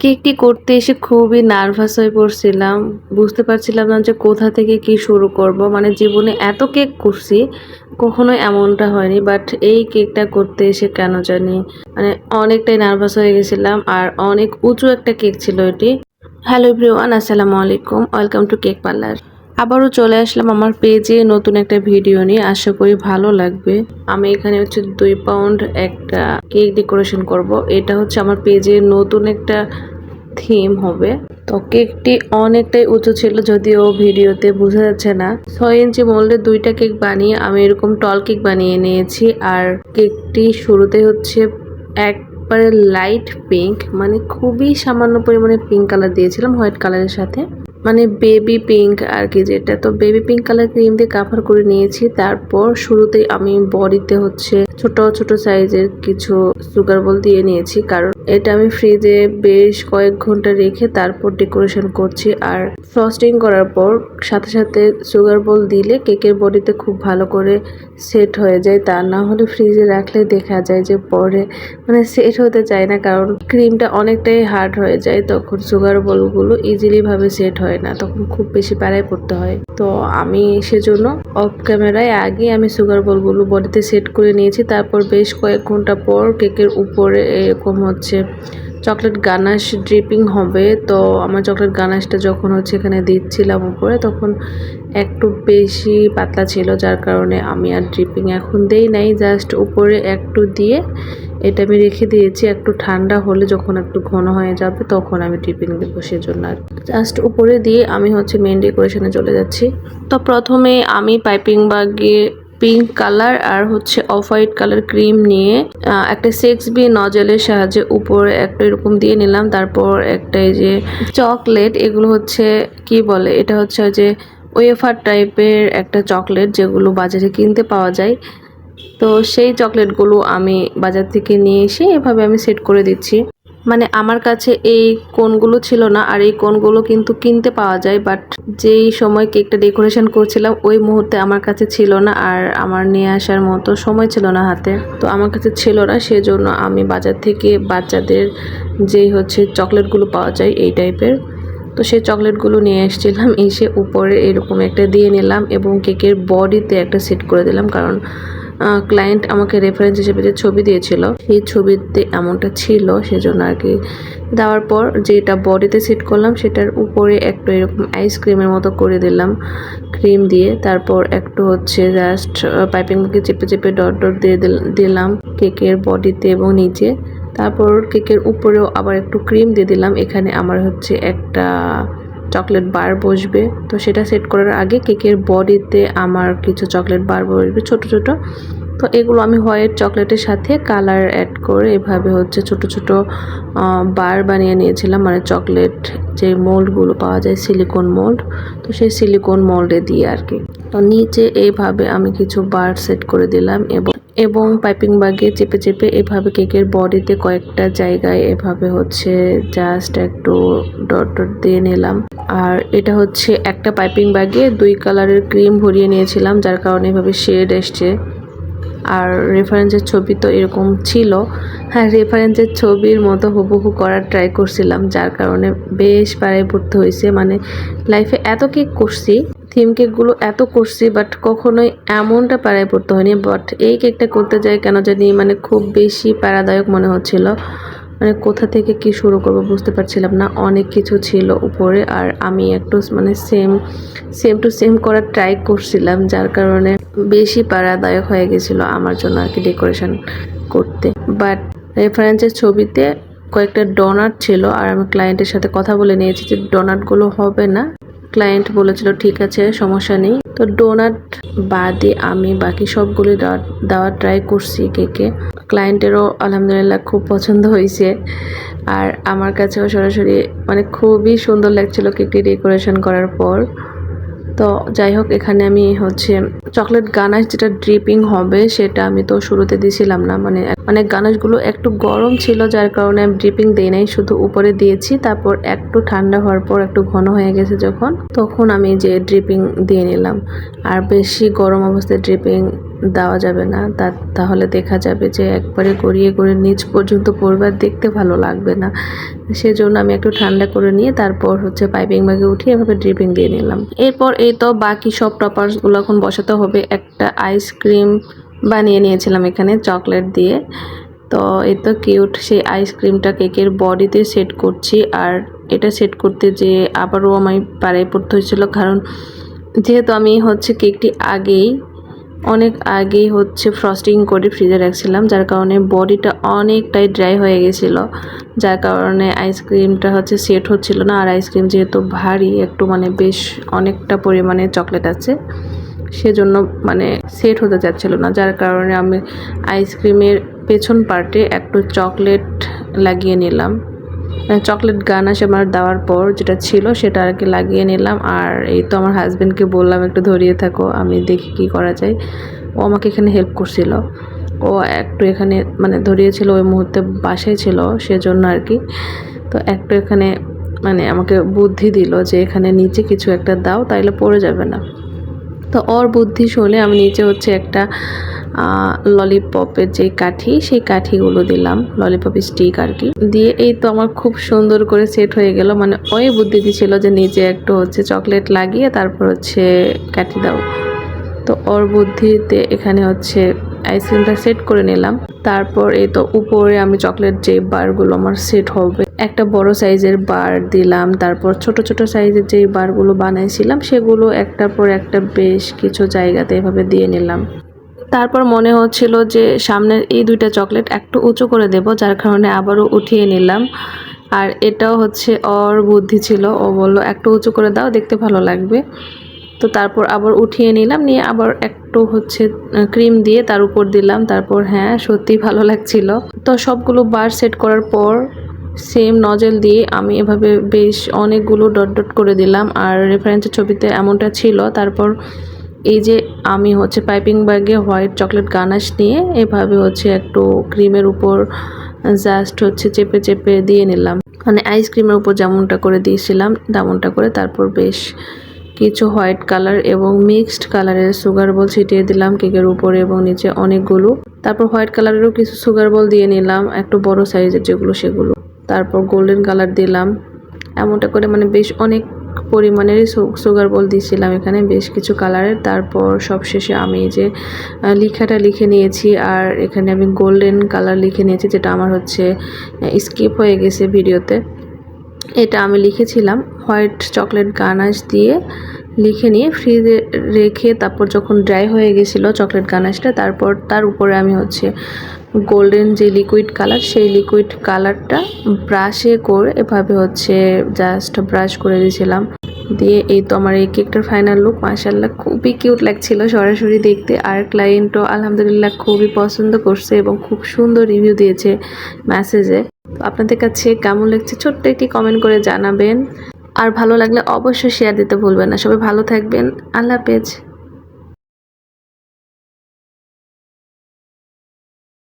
কেকটি করতে এসে খুবই নার্ভাস হয়ে পড়ছিলাম। বুঝতে পারছিলাম না যে কোথা থেকে কি শুরু করব। মানে জীবনে এত কেক করছি কখনো এমনটা হয়নি বাট এই কেকটা করতে এসে কেন জানি। মানে অনেকটাই নার্ভাস হয়ে গেছিলাম আর অনেক উঁচু একটা কেক ছিল এটি। হ্যালো এভরিওয়ান, আসসালামু আলাইকুম। Welcome to cake parlour. আবারও চলে আসলাম আমার পেজে নতুন একটা ভিডিও নিয়ে। আশা করি ভালো লাগবে। আমি এখানে হচ্ছে দুই পাউন্ড একটা কেক ডেকোরেশন করব। এটা হচ্ছে আমার পেজে নতুন একটা থিম হবে। তো কেকটি অনেকটাই উঁচু ছিল যদিও ভিডিওতে বোঝা যাচ্ছে না। ছয় ইঞ্চি মোল্ডে দুইটা কেক বানিয়ে আমি এরকম টল কেক বানিয়ে নিয়েছি। আর কেকটি শুরুতে হচ্ছে একবারে লাইট পিঙ্ক মানে খুবই সামান্য পরিমাণে পিঙ্ক কালার দিয়েছিলাম হোয়াইট কালারের সাথে। মানে বেবি পিঙ্ক আর কি যেটা। তো বেবি পিঙ্ক কালার ক্রিম দিয়ে কাভার করে নিয়েছি। তারপর শুরুতেই আমি বডিতে হচ্ছে ছোট ছোট সাইজের কিছু সুগার বল দিয়ে নিয়েছি। কারণ এটা আমি ফ্রিজে বেশ কয়েক ঘণ্টা রেখে তারপর ডেকোরেশন করছি। আর ফ্রস্টিং করার পর সাথে সাথে সুগার বল দিলে কেকের বডিতে খুব ভালো করে সেট হয়ে যায়। তা না হলে ফ্রিজে রাখলে দেখা যায় যে পরে মানে সেট হতে চায় না, কারণ ক্রিমটা অনেকটাই হার্ড হয়ে যায়। তখন সুগার বলগুলো ইজিলি ভাবে সেট হয় না, তখন খুব বেশি প্যারায় পড়তে হয়। তো আমি সেজন্য অফ ক্যামেরায় আগে আমি সুগার বলগুলো বডিতে সেট করে নিয়েছি। তারপর বেশ কয়েক ঘণ্টা পর কেকের উপরে এরকম হচ্ছে চকলেট গানাশ ড্রিপিং হবে। তো আমার চকলেট গানাশটা যখন হচ্ছে এখানে দিচ্ছিলাম উপরে, তখন একটু বেশি পাতলা ছিল, যার কারণে আমি আর ড্রিপিং এখন দেই নাই। জাস্ট উপরে একটু দিয়ে এটা আমি রেখে দিয়েছি, একটু ঠান্ডা হলে যখন একটু ঘন হয়ে যাবে তখন আমি ড্রিপিং দেবো সেজন্য আর জাস্ট উপরে দিয়ে আমি হচ্ছে মেন ডেকোরেশনে চলে যাচ্ছি। তো প্রথমে আমি পাইপিং বাগে পিঙ্ক কালার আর হচ্ছে অফ হোয়াইট কালার ক্রিম নিয়ে একটা সিক্স বি নজেলের সাহায্যে উপরে একটা এরকম দিয়ে নিলাম। তারপর একটা এই যে চকলেট, এগুলো হচ্ছে কি বলে? এটা হচ্ছে যে ওয়েফার টাইপের একটা চকলেট যেগুলো বাজারে কিনতে পাওয়া যায়। তো সেই চকলেটগুলো আমি বাজার থেকে নিয়ে এসে এভাবে আমি সেট করে দিচ্ছি। মানে আমার কাছে এই কোনগুলো ছিল না আর এই কোনগুলো কিন্তু কিনতে পাওয়া যায় বাট যেই সময় কেকটা ডেকোরেশন করছিলাম ওই মুহূর্তে আমার কাছে ছিল না আর আমার নিয়ে আসার মতো সময় ছিল না হাতে। তো আমার কাছে ছিল না, সেজন্য আমি বাজার থেকে বাচ্চাদের যেই হচ্ছে চকলেটগুলো পাওয়া যায় এই টাইপের, তো সেই চকলেটগুলো নিয়ে এসেছিলাম, এসে উপরে এরকম একটা দিয়ে নিলাম এবং কেকের বডিতে একটা সেট করে দিলাম, কারণ ক্লায়েন্ট আমাকে রেফারেন্স হিসেবে যে ছবি দিয়েছিল, সেই ছবিতে এমনটা ছিল, সেজন্য আর কি। দেওয়ার পর যেটা বডিতে সেট করলাম, সেটার উপরে একটু এরকম আইসক্রিমের মতো করে দিলাম ক্রিম দিয়ে। তারপর একটু হচ্ছে জাস্ট পাইপিংকে চেপে চেপে ডট ডট দিয়ে দিল- দিলাম কেকের বডিতে এবং নিচে। তারপর কেকের উপরেও আবার একটু ক্রিম দিয়ে দিলাম। এখানে আমার হচ্ছে একটা চকলেট বার বসবে। তো সেটা সেট করার আগে কেকের বডিতে আমার কিছু চকলেট বার বসবে, ছোট ছোট। তো এগুলো আমি হোয়াইট চকলেটের সাথে কালার অ্যাড করে এভাবে হচ্ছে ছোট ছোট বার বানিয়ে নিয়েছিলাম। মানে চকলেট যে মোল্ডগুলো পাওয়া যায়, সিলিকন মোল্ড। তো সেই সিলিকন মোল্ডে দিয়ে আর কি। তো নিচে এইভাবে আমি কিছু বার সেট করে দিলাম এবং এবং পাইপিং বাগে চেপে চেপে এভাবে কেকের বডিতে কয়েকটা জায়গায় এভাবে হচ্ছে জাস্ট একটু ডট ডট দিয়ে নিলাম। আর এটা হচ্ছে একটা পাইপিং ব্যাগে দুই কালারের ক্রিম ভরিয়ে নিয়েছিলাম, যার কারণে এভাবে শেড এসছে। আর রেফারেন্সের ছবি তো এরকম ছিল। হ্যাঁ রেফারেন্সের ছবির মতো হুবহু করার ট্রাই করছিলাম, যার কারণে বেশ পাড়ায় পড়তে হয়েছে। মানে লাইফে এত কেক করছি থিম কেকগুলো এত করছি বাট কখনোই এমনটা পাড়ায় পড়তে হয়নি। বাট এই কেকটা করতে যাই কেন জানি মানে খুব বেশি প্যারাদায়ক মনে হচ্ছিল। মানে কোথা থেকে কি শুরু করব বুঝতে পারছিলাম না। অনেক কিছু ছিল উপরে, আর আমি একটু মানে সেম সেম টু সেম করার ট্রাই করছিলাম, যার কারণে বেশি প্যারাদায়ক হয়ে গেছিল আমার জন্য আর কি ডেকোরেশন করতে। বাট রেফারেন্সের ছবিতে কয়েকটা ডোনাট ছিল, আর আমি ক্লায়েন্টের সাথে কথা বলে নিয়েছি যে ডোনাটগুলো হবে না। ক্লায়েন্ট বলেছিল, ঠিক আছে, সমস্যা নেই। তো ডোনাট বাদে আমি বাকি সবগুলি দেওয়ার দেওয়ার ট্রাই করছি কেকে। ক্লায়েন্টেরও আলহামদুলিল্লাহ খুব পছন্দ হয়েছে। আর আমার কাছেও সরাসরি মানে খুবই সুন্দর লাগছিল কেকটি ডেকোরেশন করার পর। তো যাই হোক, এখানে আমি হচ্ছে চকলেট গানাশ যেটা ড্রিপিং হবে, সেটা আমি তো শুরুতে দিয়েছিলাম না। মানে মানে গানাশগুলো একটু গরম ছিল, যার কারণে আমি ড্রিপিং দিই নাই, শুধু উপরে দিয়েছি। তারপর একটু ঠান্ডা হওয়ার পর একটু ঘন হয়ে গেছে যখন, তখন আমি যে ড্রিপিং দিয়ে নিলাম। আর বেশি গরম অবস্থায় ড্রিপিং দেওয়া যাবে না। তা, তাহলে দেখা যাবে যে একবারে গড়িয়ে গড়িয়ে নিচ পর্যন্ত পড়বে আর দেখতে ভালো লাগবে না। সেজন্য আমি একটু ঠান্ডা করে নিয়ে তারপর হচ্ছে পাইপিং ব্যাগে উঠিয়ে এভাবে ড্রিপিং দিয়ে নিলাম। এরপর এই তো বাকি সব টপার্সগুলো এখন বসাতে হবে। একটা আইসক্রিম বানিয়ে নিয়েছিলাম এখানে চকলেট দিয়ে। তো এই তো কিউট সেই আইসক্রিমটা কেকের বডিতে সেট করছি। আর এটা সেট করতে যে আবারও আমি পাড়ায় পড়তে হয়েছিল। কারণ যেহেতু আমি হচ্ছে কেকটি আগেই অনেক আগেই হচ্ছে ফ্রস্টিং করে ফ্রিজে রাখছিলাম, যার কারণে বডিটা অনেকটাই ড্রাই হয়ে গেছিল। যার কারণে আইসক্রিমটা হচ্ছে সেট হচ্ছিল না, আর আইসক্রিম যেহেতু ভারী, একটু মানে বেশ অনেকটা পরিমাণে চকলেট আছে, সেজন্য মানে সেট হতে যাচ্ছিল না। যার কারণে আমি আইসক্রিমের পেছন পার্টে একটু চকলেট লাগিয়ে নিলাম। চকলেট গানাশ আমার দেওয়ার পর যেটা ছিল সেটা আর কি লাগিয়ে নিলাম। আর এই তো আমার হাজব্যান্ডকে বললাম, একটু ধরিয়ে থাকো, আমি দেখি কি করা যায়। ও আমাকে এখানে হেল্প করছিল। ও একটু এখানে মানে ধরিয়েছিল, ওই মুহূর্তে বাসায় ছিল সেজন্য আর কি তো একটু এখানে মানে আমাকে বুদ্ধি দিল যে এখানে নিচে কিছু একটা দাও, তাইলে পড়ে যাবে না। তো ওর বুদ্ধি শুনে আমি নিচে হচ্ছে একটা ললিপপের যে কাঠি, সেই কাঠিগুলো দিলাম, ললিপপ স্টিক আর কি। দিয়ে এই তো আমার খুব সুন্দর করে সেট হয়ে গেল মানে ওই বুদ্ধি ছিল যে নিচে একটু হচ্ছে চকলেট লাগিয়ে তারপর হচ্ছে কাঠি দাও। তো ওর বুদ্ধিতে এখানে হচ্ছে আইসক্রিমটা সেট করে নিলাম। তারপর এই তো উপরে আমি চকলেট যে বারগুলো আমার সেট হবে, একটা বড় সাইজের বার দিলাম। তারপর ছোট ছোট সাইজের যে বারগুলো বানাইছিলাম, সেগুলো একটার পর একটা বেশ কিছু জায়গাতে এভাবে দিয়ে নিলাম। তারপর মনে হচ্ছিল যে সামনের এই দুইটা চকলেট একটু উঁচু করে দেব, যার কারণে আবারও উঠিয়ে নিলাম। আর এটাও হচ্ছে ওর বুদ্ধি ছিল, ও বলল, একটু উঁচু করে দাও, দেখতে ভালো লাগবে। তো তারপর আবার উঠিয়ে নিলাম, নিয়ে আবার একটু হচ্ছে ক্রিম দিয়ে তার উপর দিলাম। তারপর হ্যাঁ সত্যি ভালো লাগছিল। তো সবগুলো বার সেট করার পর সেম নজেল দিয়ে আমি এভাবে বেশ অনেকগুলো ডট ডট করে দিলাম। আর রেফারেন্সের ছবিতে এমনটা ছিল, তারপর এই যে আমি হচ্ছে পাইপিং ব্যাগে হোয়াইট চকলেট গানাশ নিয়ে এভাবে হচ্ছে একটু ক্রিমের উপর জাস্ট হচ্ছে চেপে চেপে দিয়ে নিলাম। মানে আইসক্রিমের উপর যেমনটা করে দিয়েছিলাম, তেমনটা করে তারপর বেশ কিছু হোয়াইট কালার এবং মিক্সড কালারের সুগার বল ছিটিয়ে দিলাম কেকের উপরে এবং নিচে অনেকগুলো। তারপর হোয়াইট কালারেরও কিছু সুগার বল দিয়ে নিলাম, একটু বড় সাইজের যেগুলো সেগুলো। তারপর গোল্ডেন কালার দিলাম। এমনটা করে মানে বেশ অনেক পরিমাণেরই সুগার বল দিয়েছিলাম এখানে, বেশ কিছু কালারের। তারপর সবশেষে আমি যে লিখাটা লিখে নিয়েছি আর এখানে আমি গোল্ডেন কালার লিখে নিয়েছি, যেটা আমার হচ্ছে স্কিপ হয়ে গেছে ভিডিওতে। এটা আমি লিখেছিলাম, হোয়াইট চকলেট গানাশ দিয়ে লিখে নিয়ে ফ্রিজে রেখে তারপর যখন ড্রাই হয়ে গেছিল চকলেট গানাশটা, তারপর তার উপরে আমি হচ্ছে গোল্ডেন যে লিকুইড কালার সেই লিকুইড কালারটা ব্রাশে করে এভাবে হচ্ছে জাস্ট ব্রাশ করে দিয়েছিলাম। দিয়ে এই তো আমার এই কেকটার ফাইনাল লুক মাসাল্লাহ খুবই কিউট লাগছিল সরাসরি দেখতে। আর ক্লায়েন্টও আলহামদুলিল্লাহ খুবই পছন্দ করছে এবং খুব সুন্দর রিভিউ দিয়েছে মেসেজে আপনাদের কাছে কেমন লাগছে ছোট্ট একটি কমেন্ট করে জানাবেন। আর ভালো লাগলে অবশ্যই শেয়ার দিতে ভুলবেন না। সবাই ভালো থাকবেন। আল্লাহ হাফেজ।